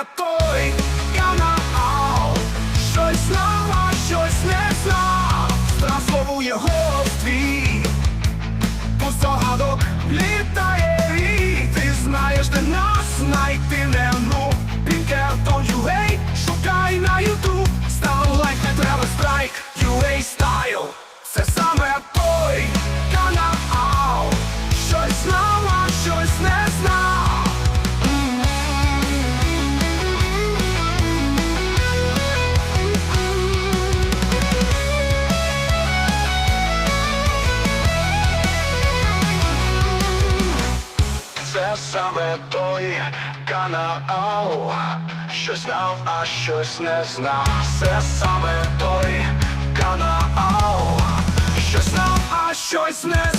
à toa. саме той канал, щось знав, а щось не знав. все саме той канал, щось знав, а щось не знав.